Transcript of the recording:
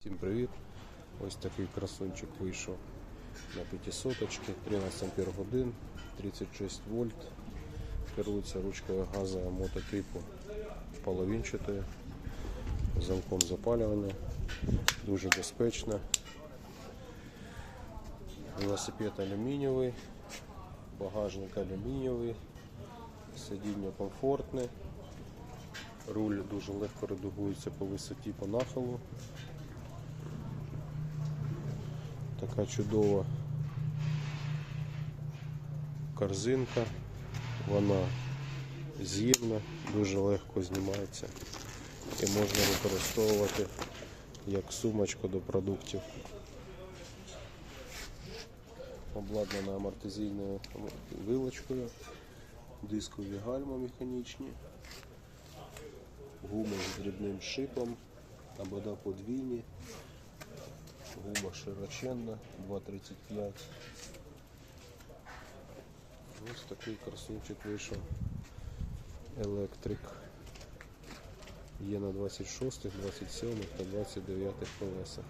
Всім привіт! Ось такий красунчик вийшов на 500 13 ампер годин, 36 вольт. Керується ручкою газового мототипу половинчатою, замком запалювання, дуже безпечно. Велосипед алюмінієвий, багажник алюмінієвий, сидіння комфортне, руль дуже легко редагується по висоті по нахилу. Така чудова корзинка. Вона з'ємна, дуже легко знімається і можна використовувати як сумочку до продуктів. Обладнана амортизійною вилочкою, дискові гальма механічні, гуми з дрібним шипом, обода подвійні. Гума широченна, 2,35. Ось такий красунчик вийшов. Електрик. Є на 26, 27 та 29 колесах.